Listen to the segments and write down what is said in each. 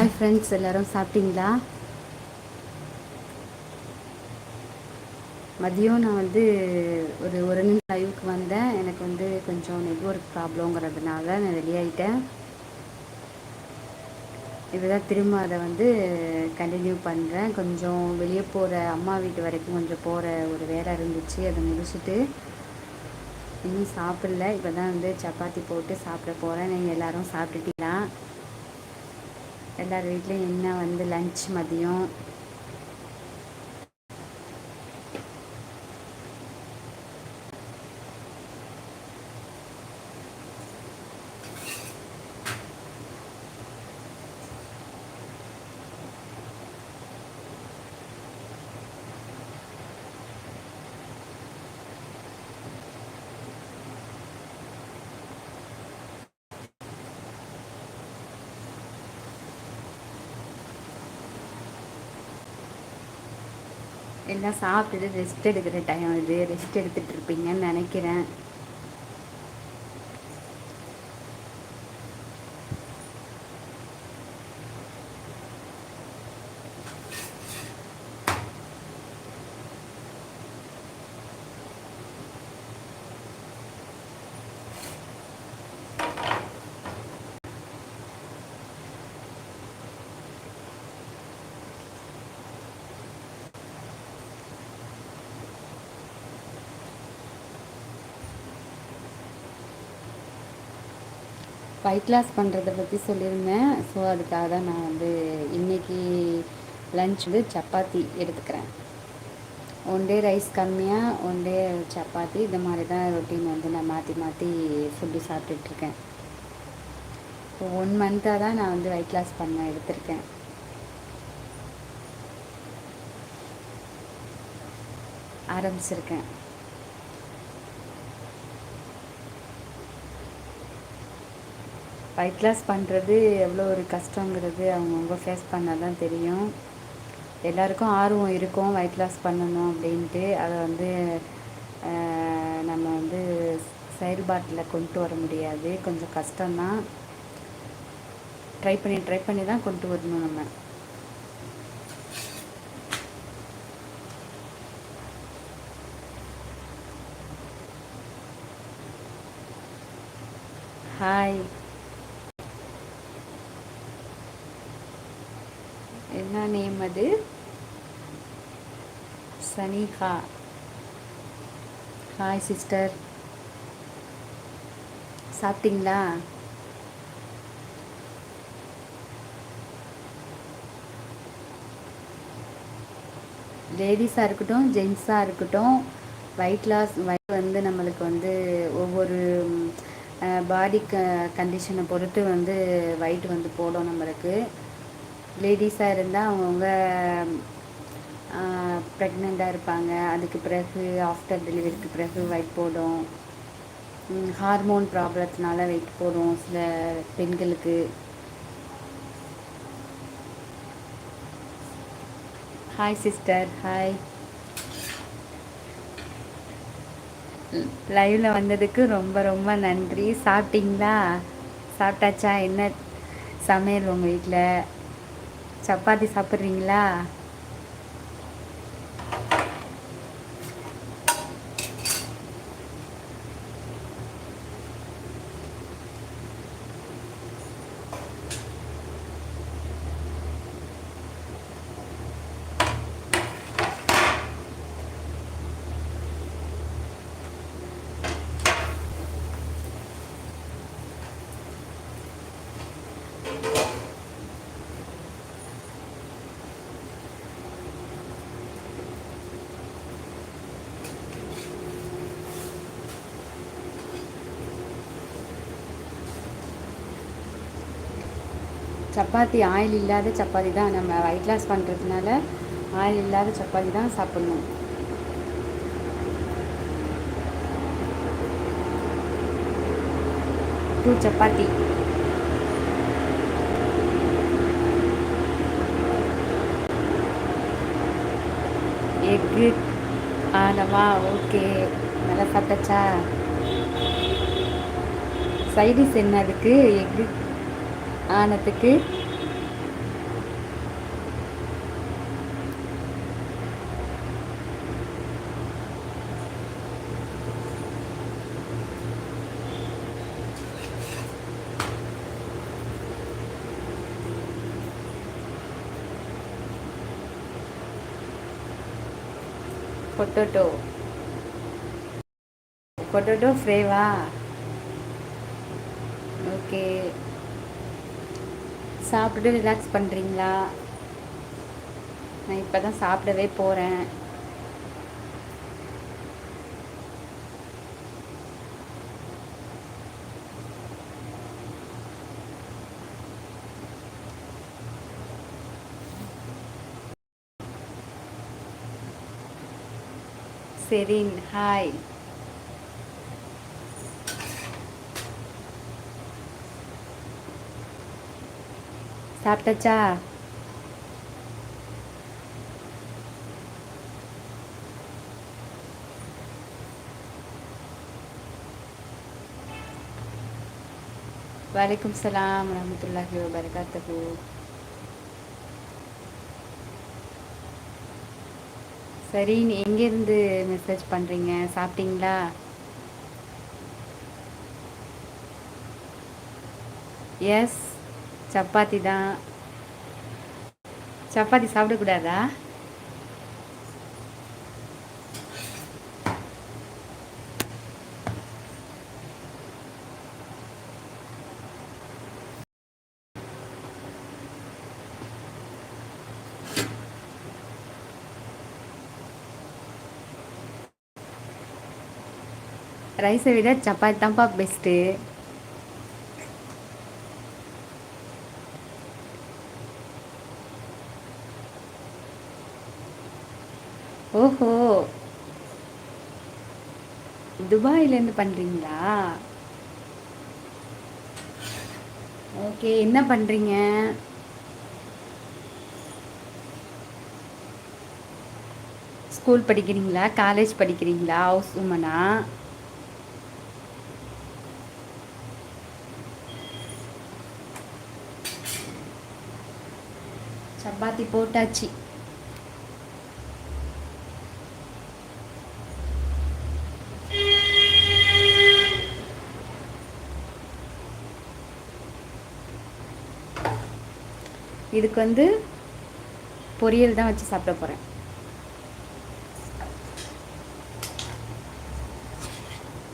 Hi friends எல்லோரும் சாப்பிட்டீங்களா? மதியம் நான் வந்து ஒரு ஒரு நிமிஷம் லைவுக்கு வந்தேன். எனக்கு வந்து கொஞ்சம் நெட்ஒர்க் ப்ராப்ளங்கிறதுனால நான் வெளியாயிட்டேன். இதுதான் திரும்ப அதை வந்து கண்டினியூ பண்ணுறேன் கொஞ்சம் வெளியே போகிற அம்மா வீட்டு வரைக்கும் கொஞ்சம் போகிற ஒரு வேலை இருந்துச்சு. அதை முடிச்சுட்டு இன்னும் சாப்பிடல. இப்போ தான் வந்து சப்பாத்தி போட்டு சாப்பிட போகிறேன் நீங்கள் எல்லோரும் சாப்பிட்டுட்டீங்களா? எல்லார் வீட்லேயும் என்ன வந்து லன்ச் மதியம்? எல்லாம் சாப்பிட்டுட்டு ரெஸ்ட் எடுக்கிற டைம் இது ரெஸ்ட் எடுத்துகிட்டு இருப்பீங்கன்னு நினைக்கிறேன். வெயிட் லாஸ் பண்ணுறதை பற்றி சொல்லியிருந்தேன். ஸோ அதுக்காக தான் நான் வந்து இன்றைக்கி லன்ச் வந்து சப்பாத்தி எடுத்துக்கிறேன். ஒன் டே ரைஸ் கம்மியாக ஒன் டே சப்பாத்தி. இந்த மாதிரி தான் ரொட்டீன் வந்து நான் மாற்றி மாற்றி ஃபுட்டு சாப்பிட்டுட்ருக்கேன் இப்போ ஒன் மந்த்தாக தான் நான் வந்து வெயிட் லாஸ் பண்ண எடுத்திருக்கேன். ஆரம்பிச்சிருக்கேன். வெயிட் லாஸ் பண்ணுறது எவ்வளோ ஒரு கஷ்டங்கிறது அவங்கவுங்க ஃபேஸ் பண்ணால் தான் தெரியும். எல்லாருக்கும் ஆர்வம் இருக்கும் வெயிட் லாஸ் பண்ணணும் அப்படின்ட்டு. அதை வந்து நம்ம வந்து செயல்பாட்டில் கொண்டு வர முடியாது. கொஞ்சம் கஷ்டம்தான். ட்ரை பண்ணி ட்ரை பண்ணி தான் கொண்டு வரணும் நம்ம. ஹாய் என்ன நேம் அது சனிகா ஹாய் சிஸ்டர் சாப்பிட்டீங்களா? லேடிஸாக இருக்கட்டும் ஜென்ஸாக இருக்கட்டும் வெயிட் லாஸ் வெயிட் வந்து நம்மளுக்கு வந்து ஒவ்வொரு பாடி க கண்டிஷனை பொறுத்து வந்து வெயிட் வந்து போடும் நம்மளுக்கு. லேடிஸாக இருந்தால் அவங்கவுங்க ப்ரெக்னெண்ட்டாக இருப்பாங்க. அதுக்கு பிறகு ஆஃப்டர் டெலிவரிக்கு பிறகு வெயிட் போடும். ஹார்மோன் ப்ராப்ளத்தினால வெயிட் போடும் சில பெண்களுக்கு. ஹாய் சிஸ்டர் ஹாய் லைவில் வந்ததுக்கு ரொம்ப ரொம்ப நன்றி. சாப்பிட்டீங்களா? சாப்பிட்டாச்சா? என்ன சமையல் உங்கள் வீட்டில் சப்பாத்தி சாப்பிட்றீங்களா? சப்பாத்தி ஆயில் இல்லாத சப்பாத்தி தான் நம்ம வெயிட் லாஸ் பண்ணுறதுனால ஆயில் இல்லாத சப்பாத்தி தான் சாப்பிட்ணும். டூ சப்பாத்தி. எக்கு ஆனவா ஓகே நல்லா சாப்பிட்டாச்சா? சைடிஸ் என்ன அதுக்கு? எக்கு ஆனத்துக்கு பொட்டோட்டோ. பொட்டோட்டோ ஃப்ரேவா? ஓகே. சாப்பிட்டுட்டு ரிலாக்ஸ் பண்ணுறீங்களா நான் இப்போ தான் சாப்பிடவே போகிறேன் சரி ஹாய் சாப்பிட்டாச்சா வலைக்கும் சலாம் ரஹமத்துல்லாஹி வபரகாத்துஹு சரி நீ எங்கேருந்து மெசேஜ் பண்ணுறீங்க சாப்பிட்டீங்களா? எஸ் சப்பாத்தி தான். சப்பாத்தி சாப்பிடக்கூடாதா? ரைஸை விட சப்பாத்தி தான்ப்பா பெஸ்ட்டு துபாயிலேருந்து பண்ணுறீங்களா ஓகே என்ன பண்ணுறீங்க ஸ்கூல் படிக்கிறீங்களா? காலேஜ் படிக்கிறீங்களா? ஹவுஸ் உமனா சப்பாத்தி போட்டாச்சு. இதுக்கு வந்து பொரியல் தான் வச்சு சாப்பிட போகிறேன்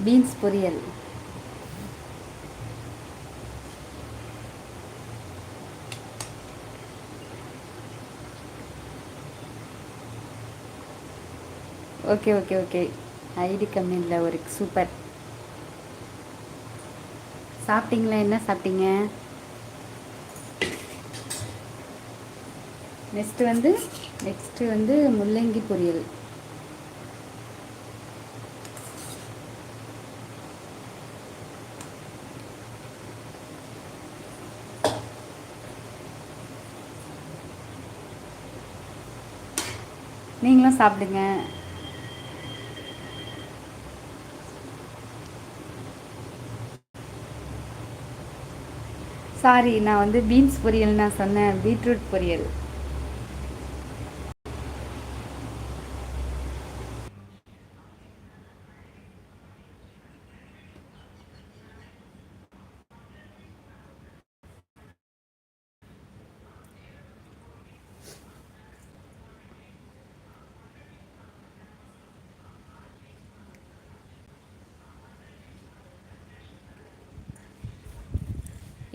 பீன்ஸ் பொரியல். Okay okay okay. ஐடி கம்மி இல்லை ஒரு சூப்பர். சாப்பிட்டீங்களா? என்ன சாப்பிட்டீங்க? நெக்ஸ்ட்டு வந்து நெக்ஸ்ட்டு வந்து முள்ளங்கி பொரியல். நீங்களும் சாப்பிடுங்க. சாரி நான் வந்து பீன்ஸ் பொரியல் நான் சொன்னேன் பீட்ரூட் பொரியல்.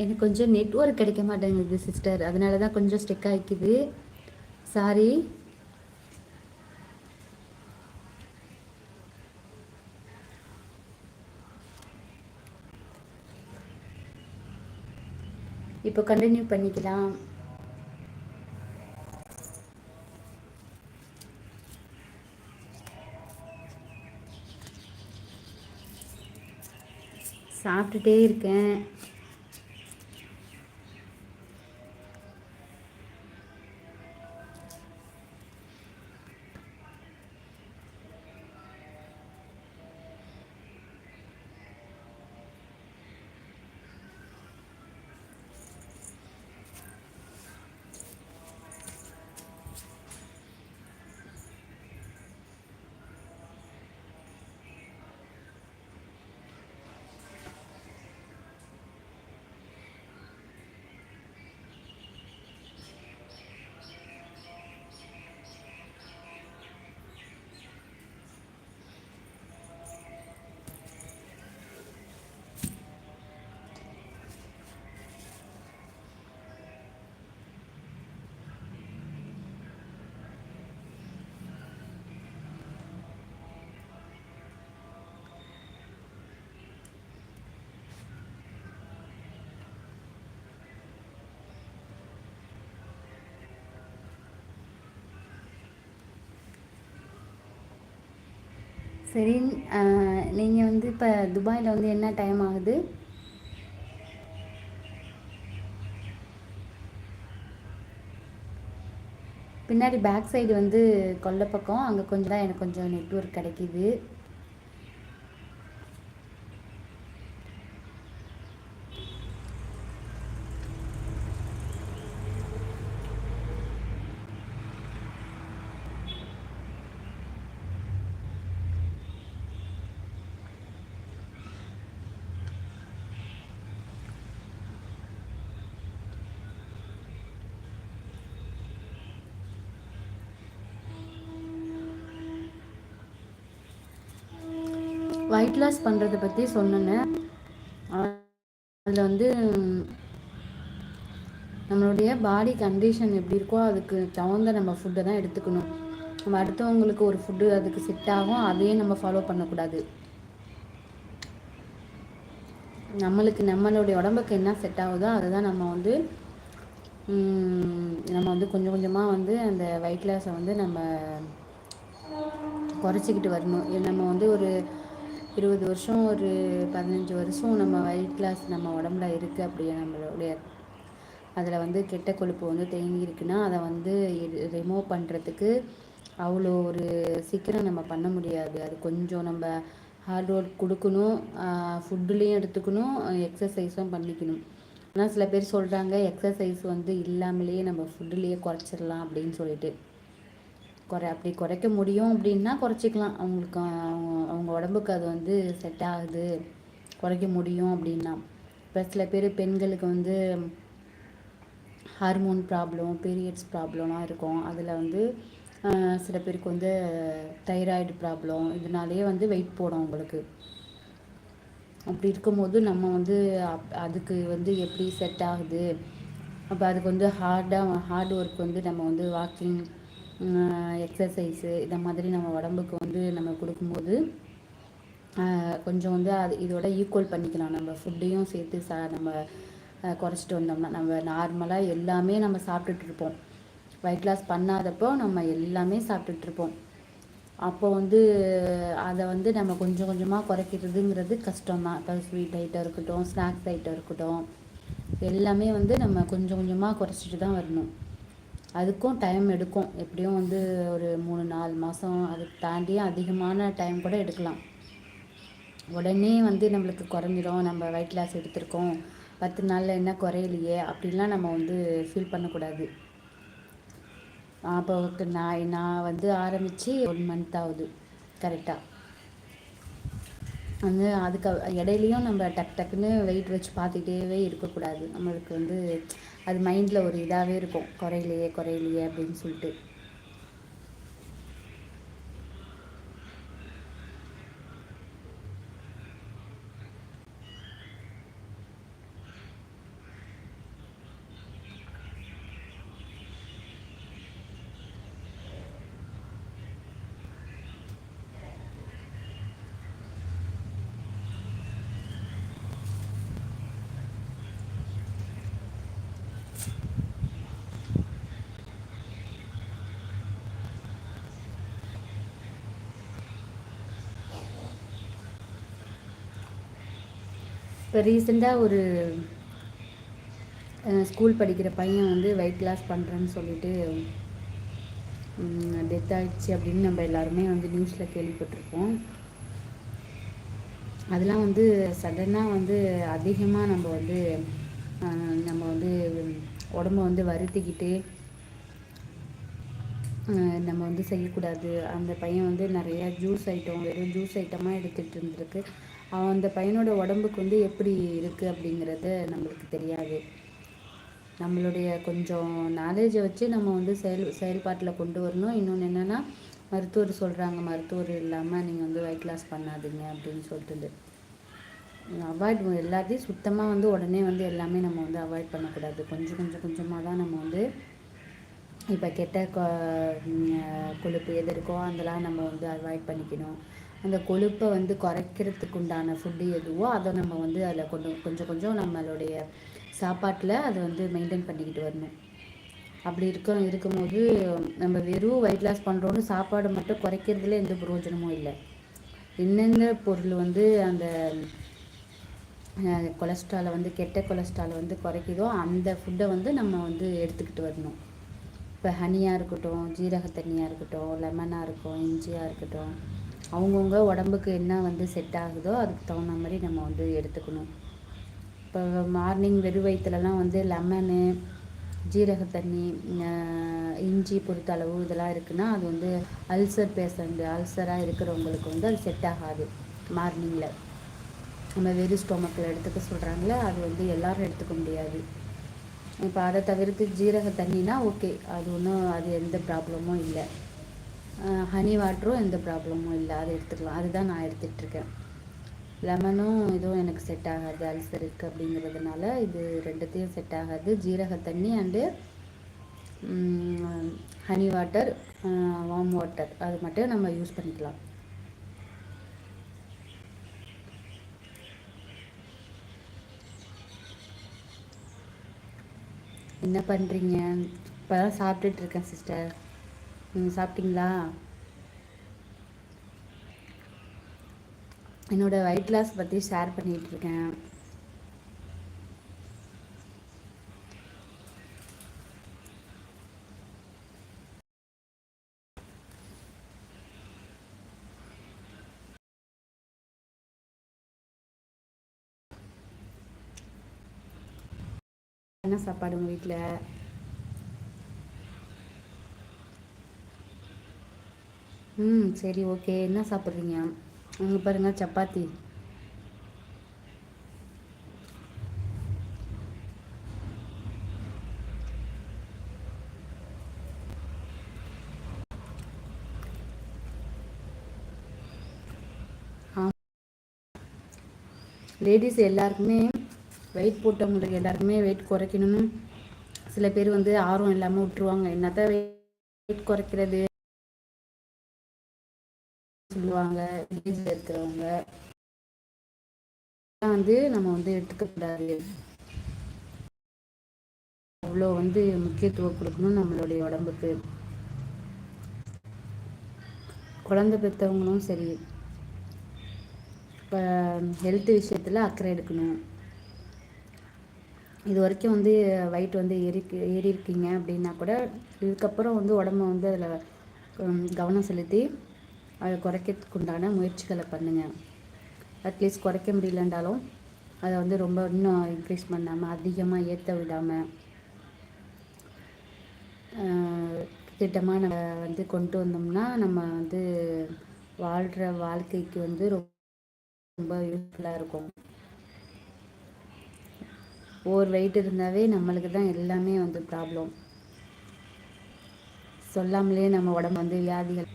எனக்கு கொஞ்சம் நெட்ஒர்க் கிடைக்க மாட்டேங்குது சிஸ்டர் அதனால தான் கொஞ்சம் ஸ்டெக் ஆகிக்குது சாரி இப்போ கண்டினியூ பண்ணிக்கலாம். சாப்பிட்டுட்டே இருக்கேன். சரி நீங்கள் வந்து இப்போ துபாயில் வந்து என்ன டைம் ஆகுது? பின்னாடி பேக் சைடு வந்து கொல்லை பக்கம் அங்கே கொஞ்சம் தான் எனக்கு கொஞ்சம் நெட்ஒர்க் கிடைக்கிது. வெயிட் லாஸ் பண்ணுறதை பற்றி சொன்னேன் அதில் வந்து நம்மளுடைய பாடி கண்டிஷன் எப்படி இருக்கோ அதுக்கு தகுந்த நம்ம ஃபுட்டை தான் எடுத்துக்கணும். நம்ம அடுத்தவங்களுக்கு ஒரு ஃபுட்டு அதுக்கு செட் ஆகும் அதையே நம்ம ஃபாலோ பண்ணக்கூடாது. நம்மளுக்கு நம்மளுடைய உடம்புக்கு என்ன செட் ஆகுதோ அதை தான் நம்ம வந்து நம்ம வந்து கொஞ்சம் கொஞ்சமாக வந்து அந்த வெயிட் லாஸை வந்து நம்ம குறைச்சிக்கிட்டு வரணும். நம்ம வந்து ஒரு இருபது வருஷம் ஒரு பதினஞ்சு வருஷம் நம்ம வெயிட் லாஸ் நம்ம உடம்புல இருக்குது அப்படியே நம்மளுடைய அதில் வந்து கெட்ட கொழுப்பு வந்து தேங்கி இருக்குன்னா அதை வந்து ரிமூவ் பண்ணுறதுக்கு அவ்வளோ ஒரு சீக்கிரம் நம்ம பண்ண முடியாது. அது கொஞ்சம் நம்ம ஹார்ட் ஒர்க் கொடுக்கணும் ஃபுட்டுலேயும் எடுத்துக்கணும் எக்ஸசைஸும் பண்ணிக்கணும். ஆனால் சில பேர் சொல்கிறாங்க எக்ஸசைஸ் வந்து இல்லாமலேயே நம்ம ஃபுட்டுலேயே குறைச்சிடலாம் அப்படின்னு சொல்லிட்டு. குறை அப்படி குறைக்க முடியும் அப்படின்னா குறைச்சிக்கலாம். அவங்களுக்கு அவங்க அவங்க உடம்புக்கு அது வந்து செட் ஆகுது. குறைக்க முடியும் அப்படின்னா. இப்போ சில பேர் பெண்களுக்கு வந்து ஹார்மோன் ப்ராப்ளம் பீரியட்ஸ் ப்ராப்ளம்லாம் இருக்கும். அதில் வந்து சில பேருக்கு வந்து தைராய்டு ப்ராப்ளம் இதனாலேயே வந்து வெயிட் போடும் அவங்களுக்கு. அப்படி இருக்கும்போது நம்ம வந்து அப் அதுக்கு வந்து எப்படி செட் ஆகுது? அப்போ அதுக்கு வந்து ஹார்டாக ஹார்ட் ஒர்க் வந்து நம்ம வந்து வாக்கிங் எக்ஸசைஸு இந்த மாதிரி நம்ம உடம்புக்கு வந்து நம்ம கொடுக்கும்போது கொஞ்சம் வந்து அது இதோட ஈக்குவல் பண்ணிக்கலாம். நம்ம ஃபுட்டையும் சேர்த்து சா நம்ம குறைச்சிட்டு வந்தோம்னா நம்ம நார்மலாக எல்லாமே நம்ம சாப்பிட்டுட்ருப்போம் வெயிட் லாஸ் பண்ணாதப்போ நம்ம எல்லாமே சாப்பிட்டுட்ருப்போம் அப்போ வந்து அதை வந்து நம்ம கொஞ்சம் கொஞ்சமாக குறைக்கிறதுங்கிறது கஷ்டம் தான். இப்போ ஸ்வீட் ஐட்டம் இருக்கட்டும் ஸ்நாக்ஸ் ஐட்டம் இருக்கட்டும் எல்லாமே வந்து நம்ம கொஞ்சம் கொஞ்சமாக குறைச்சிட்டு தான் வரணும். அதுக்கும் டைம் எடுக்கும். எப்படியும் வந்து ஒரு மூணு நாலு மாதம் அது தாண்டியும் அதிகமான டைம் கூட எடுக்கலாம். உடனே வந்து நம்மளுக்கு குறைஞ்சிரும். நம்ம வெயிட் லாஸ் எடுத்திருக்கோம். பத்து நாளில் என்ன குறையலையே? அப்படின்லாம் நம்ம வந்து ஃபீல் பண்ணக்கூடாது. அப்போ நான் நான் வந்து ஆரம்பித்து ஒன் மந்த் ஆகுது. கரெக்டாக வந்து அதுக்கு இடையிலையும் நம்ம டக் டக்குன்னு வெயிட் வச்சு பார்த்துக்கிட்டே இருக்கக்கூடாது. நம்மளுக்கு வந்து அது மைண்டில் ஒரு இதாகவே இருக்கும். குறையிலையே குறையிலையே அப்படின்னு சொல்லிட்டு. இப்போ ரீசெண்டாக ஒரு ஸ்கூல் படிக்கிற பையன் வந்து வெயிட் லாஸ் பண்ணுறேன்னு சொல்லிட்டு டெத் ஆகிடுச்சு அப்படின்னு நம்ம எல்லாருமே வந்து நியூஸில் கேள்விப்பட்டிருப்போம். அதெல்லாம் வந்து சடனாக வந்து அதிகமாக நம்ம வந்து நம்ம வந்து உடம்ப வந்து வருத்திக்கிட்டு நம்ம வந்து செய்யக்கூடாது. அந்த பையன் வந்து நிறையா ஜூஸ் ஐட்டம் வெறும் ஜூஸ் ஐட்டமாக எடுத்துகிட்டு இருந்திருக்கு. அந்த பையனோட உடம்புக்கு வந்து எப்படி இருக்குது அப்படிங்கிறது நம்மளுக்கு தெரியாது. நம்மளுடைய கொஞ்சம் நாலேஜை வச்சு நம்ம வந்து செயல் செயல்பாட்டில் கொண்டு வரணும். இன்னொன்று என்னென்னா மருத்துவர் சொல்கிறாங்க மருத்துவர் இல்லாமல் நீங்கள் வந்து வெயிட் லாஸ் பண்ணாதீங்க அப்படின்னு சொல்லிட்டு. அவாய்ட் எல்லாத்தையும் சுத்தமாக வந்து உடனே வந்து எல்லாமே நம்ம வந்து அவாய்ட் பண்ணக்கூடாது. கொஞ்சம் கொஞ்சம் கொஞ்சமாக தான் நம்ம வந்து இப்போ கெட்ட கொழுப்பு எது இருக்கோ அதெல்லாம் நம்ம வந்து அவாய்ட் பண்ணிக்கணும். அந்த கொழுப்பை வந்து குறைக்கிறதுக்கு உண்டான ஃபுட்டு எதுவோ அதை நம்ம வந்து அதில் கொண்டு கொஞ்சம் கொஞ்சம் நம்மளுடைய சாப்பாட்டில் அதை வந்து மெயின்டைன் பண்ணிக்கிட்டு வரணும். அப்படி இருக்க இருக்கும்போது நம்ம வெறும் வெயிட் லாஸ் பண்ணுறோன்னு சாப்பாடு மட்டும் குறைக்கிறதுல எந்த பிரயோஜனமும் இல்லை. என்னென்ன பொருள் வந்து அந்த கொலஸ்ட்ராலை வந்து கெட்ட கொலஸ்ட்ராலை வந்து குறைக்குதோ அந்த ஃபுட்டை வந்து நம்ம வந்து எடுத்துக்கிட்டு வரணும். இப்போ ஹனியாக இருக்கட்டும் ஜீரக தண்ணியாக இருக்கட்டும் லெமனாக இருக்கும் இஞ்சியாக இருக்கட்டும் அவங்கவுங்க உடம்புக்கு என்ன வந்து செட் ஆகுதோ அதுக்கு தகுந்த மாதிரி நம்ம வந்து எடுத்துக்கணும். இப்போ மார்னிங் வெறும் வயிற்றுலலாம் வந்து லெமனு ஜீரக தண்ணி இஞ்சி பொறுத்த அளவு இதெல்லாம் இருக்குன்னா அது வந்து அல்சர் பேஷண்ட் அல்சராக இருக்கிறவங்களுக்கு வந்து அது செட் ஆகாது மார்னிங்கில் நம்ம வெறும் ஸ்டொமக்கில் எடுத்துக்க சொல்கிறாங்களே அது வந்து எல்லோரும் எடுத்துக்க முடியாது. இப்போ அதை தவிர்த்து ஜீரக தண்ணினா ஓகே அது ஒன்றும் அது எந்த ப்ராப்ளமும் இல்லை. ஹனி வாட்டரும் எந்த ப்ராப்ளமும் இல்லை அதை எடுத்துக்கலாம். அதுதான் நான் எடுத்துகிட்ருக்கேன் லெமனும் இதுவும் எனக்கு செட் ஆகாது அல்சர் இருக்குது அப்படிங்கிறதுனால இது ரெண்டுத்தையும் செட் ஆகாது. ஜீரக தண்ணி and honey water warm water அது மட்டும் நம்ம யூஸ் பண்ணிக்கலாம். என்ன பண்ணுறீங்க இப்போ தான் சாப்பிட்டுட்ருக்கேன் சிஸ்டர் நீங்கள் சாப்பிட்டீங்களா? என்னோடய வெயிட் லாஸ் பற்றி ஷேர் பண்ணிகிட்ருக்கேன் என்ன சாப்பாடு உங்கள் வீட்டில் ம் சரி ஓகே. என்ன சாப்பிட்றீங்க? அங்கே பாருங்கள் சப்பாத்தி. லேடிஸ் எல்லாருக்குமே வெயிட் போட்டவங்களுக்கு எல்லாருக்குமே வெயிட் குறைக்கணும்னு சில பேர் வந்து ஆர்வம் இல்லாமல் விட்டுருவாங்க. என்னத்தான் வெயிட் குறைக்கிறது? சொல்லுவாங்க. வில்லேஜில் இருக்கிறவங்க. வந்து நம்ம வந்து எடுத்துக்கக்கூடாது அவ்வளோ வந்து முக்கியத்துவம் கொடுக்கணும் நம்மளுடைய உடம்புக்கு. குழந்தை பெற்றவங்களும் சரி. இப்போ ஹெல்த் விஷயத்தில் அக்கறை எடுக்கணும். இது வரைக்கும் வந்து வயிற்று வந்து ஏறி ஏறி இருக்கீங்க அப்படின்னா கூட இதுக்கப்புறம் வந்து உடம்ப வந்து அதில் கவனம் செலுத்தி அதை குறைக்கிறதுக்கு உண்டான முயற்சிகளை பண்ணுங்கள் அட்லீஸ்ட் குறைக்க முடியலன்றாலும் அதை வந்து ரொம்ப இன்னும் இன்க்ரீஸ் பண்ணாமல் அதிகமாக ஏற்ற விடாமல் திட்டமாக நம்ம வந்து கொண்டு வந்தோம்னா நம்ம வந்து வாழ்கிற வாழ்க்கைக்கு வந்து ரொம்ப யூஸ்ஃபுல்லாக இருக்கும். ஓவர் வெயிட் இருந்தாவே நம்மளுக்கு தான் எல்லாமே வந்து ப்ராப்ளம் சொல்லாமலே நம்ம உடம்பு வந்து வியாதிகள்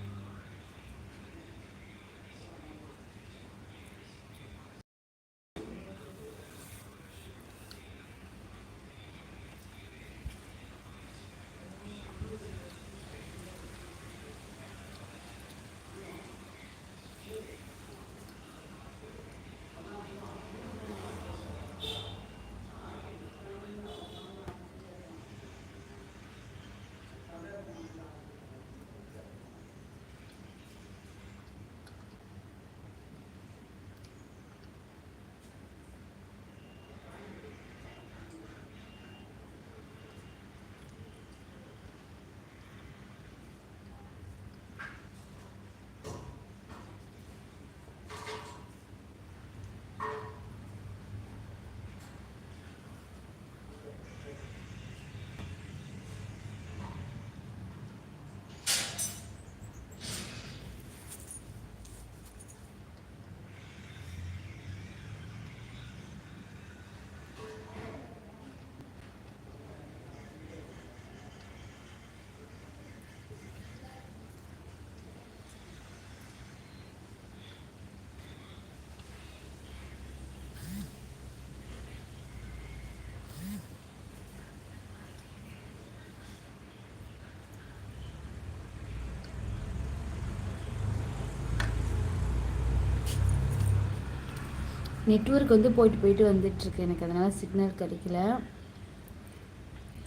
நெட்ஒர்க் வந்து போயிட்டு போயிட்டு வந்துட்டுருக்கு. எனக்கு அதனால் சிக்னல் கிடைக்கல.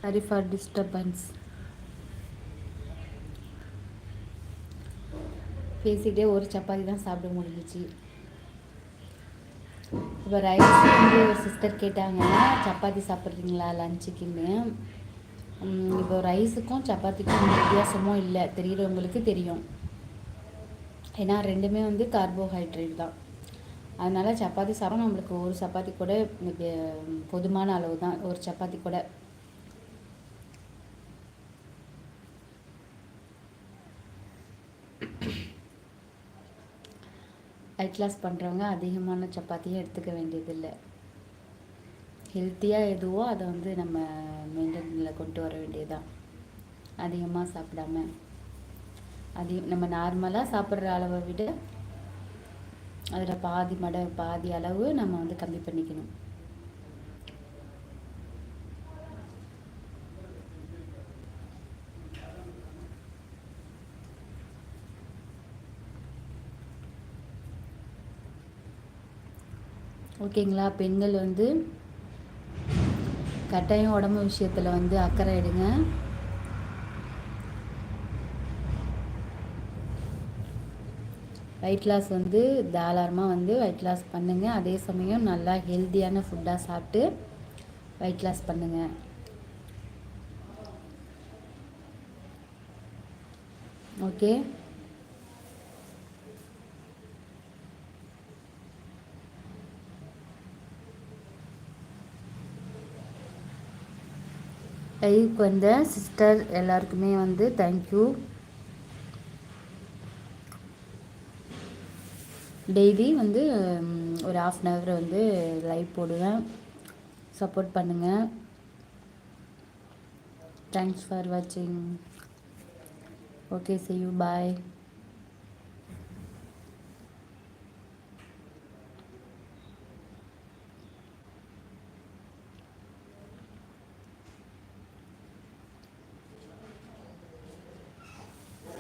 சாரி ஃபார் டிஸ்டர்பன்ஸ் பேசிகிட்டே ஒரு சப்பாத்தி தான் சாப்பிட முடிஞ்சிச்சு. இப்போ ரைஸ் வந்து ஒரு சிஸ்டர் கேட்டாங்க சப்பாத்தி சாப்பிட்றீங்களா லஞ்சுக்குன்னு இப்போ ரைஸுக்கும் சப்பாத்திக்கும் வித்தியாசமும் இல்லை. தெரிகிறவங்களுக்கு தெரியும். ஏன்னா ரெண்டுமே வந்து கார்போஹைட்ரேட் தான். அதனால் சப்பாத்தி சாப்பிட நம்மளுக்கு ஒரு சப்பாத்தி கூட போதுமான அளவு தான். ஒரு சப்பாத்தி கூட. வெயிட் கிளாஸ் பண்ணுறவங்க அதிகமான சப்பாத்தியும் எடுத்துக்க வேண்டியதில்லை. ஹெல்த்தியாக எதுவோ அதை வந்து நம்ம மெயின்டைனில் கொண்டு வர வேண்டியதுதான். அதிகமாக சாப்பிடாம. அதிகம் நம்ம நார்மலாக சாப்பிட்ற அளவை விட அதில் பாதி மட பாதி அளவு நம்ம வந்து கம்மி பண்ணிக்கணும். ஓகேங்களா? பெண்கள் வந்து கட்டாயம் உடம்பு விஷயத்தில் வந்து அக்கறை எடுங்க. வெயிட் லாஸ் வந்து தாராளமாக வந்து வெயிட் லாஸ் பண்ணுங்கள் அதே சமயம் நல்லா ஹெல்த்தியான ஃபுட்டாக சாப்பிட்டு வெயிட் லாஸ் பண்ணுங்கள் ஓகே லைவுக்கு வந்த சிஸ்டர் எல்லாருக்குமே வந்து தேங்க்யூ டெய்லி வந்து ஒரு ஆஃப் அன் ஹவர் வந்து லைவ் போடுவேன். சப்போர்ட் பண்ணுங்கள் தேங்க்ஸ் ஃபார் வாட்சிங் ஓகே சி யூ பாய்